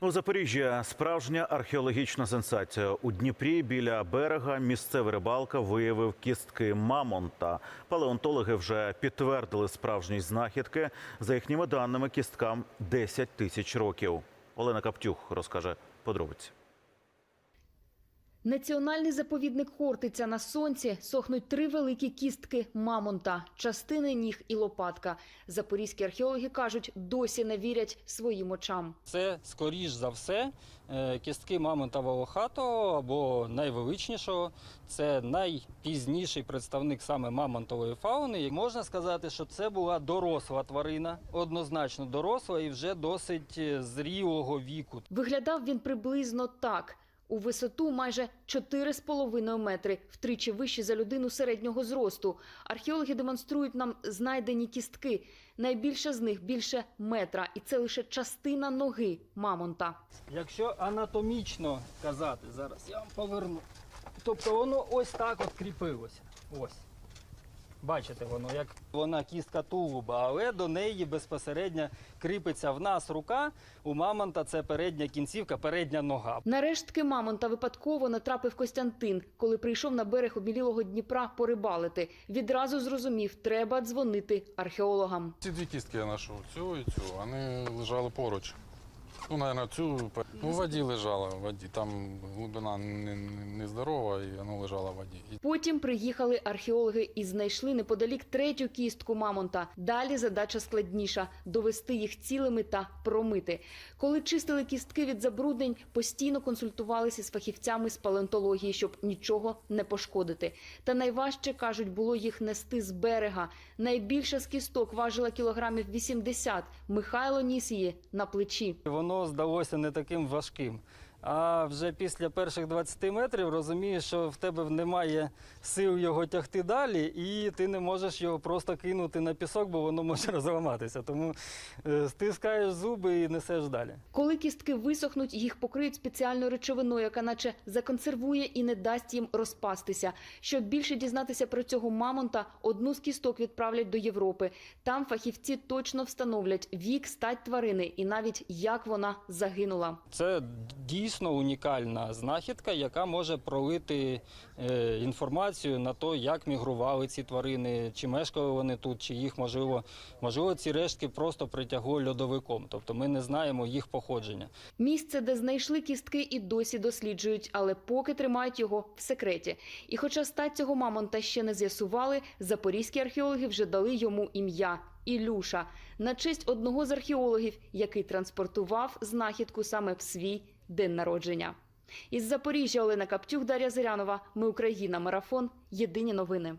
У Запоріжжі справжня археологічна сенсація. У Дніпрі біля берега місцевий рибалка виявив кістки мамонта. Палеонтологи вже підтвердили справжність знахідки. За їхніми даними, кісткам 10 тисяч років. Олена Каптюх розкаже подробиці. Національний заповідник Хортиця на сонці сохнуть три великі кістки мамонта, частини ніг і лопатка. Запорізькі археологи кажуть, досі не вірять своїм очам. Це, скоріш за все, е, кістки мамонта волохатого або найвеличнішого. Це найпізніший представник саме мамонтової фауни. І можна сказати, що це була доросла тварина, однозначно доросла і вже досить е, зрілого віку. Виглядав він приблизно так. У висоту майже 4,5 метри, втричі вище за людину середнього зросту. Археологи демонструють нам знайдені кістки. Найбільша з них більше метра, і це лише частина ноги мамонта. Якщо анатомічно казати, зараз я вам поверну. Тобто воно ось так от кріпилося. Ось. Бачите, воно як вона кістка тулуба, але до неї безпосередньо кріпиться в нас рука. У мамонта це передня кінцівка, передня нога. На рештки мамонта випадково натрапив Костянтин, коли прийшов на берег обмілілого Дніпра порибалити. Відразу зрозумів, треба дзвонити археологам. Ці дві кістки я знайшов, цю і цю, вони лежали поруч. Ну, мабуть, цю ну, в воді лежала, в воді. Там глибина не, не, і воно лежало в воді. Потім приїхали археологи і знайшли неподалік третю кістку мамонта. Далі задача складніша довести їх цілими та промити. Коли чистили кістки від забруднень, постійно консультувалися з фахівцями з палеонтології, щоб нічого не пошкодити. Та найважче кажуть, було їх нести з берега. Найбільша з кісток важила кілограмів 80. Михайло ніс її на плечі. Воно здалося не таким важким. А вже після перших 20 метрів розумієш, що в тебе немає сил його тягти далі, і ти не можеш його просто кинути на пісок, бо воно може розламатися. Тому е, стискаєш зуби і несеш далі. Коли кістки висохнуть, їх покриють спеціальною речовиною, яка наче законсервує і не дасть їм розпастися. Щоб більше дізнатися про цього мамонта, одну з кісток відправлять до Європи. Там фахівці точно встановлять вік, стать тварини і навіть як вона загинула. Це дійсно унікальна знахідка, яка може пролити е, інформацію на те, як мігрували ці тварини, чи мешкали вони тут, чи їх можливо, можливо, ці рештки просто притягло льодовиком. Тобто ми не знаємо їх походження. Місце, де знайшли кістки, і досі досліджують, але поки тримають його в секреті. І хоча стать цього мамонта ще не з'ясували, запорізькі археологи вже дали йому ім'я. Ілюша на честь одного з археологів, який транспортував знахідку саме в свій день народження. Із Запоріжжя Олена Каптюх, Дар'я Зирянова. Ми Україна. Марафон. Єдині новини.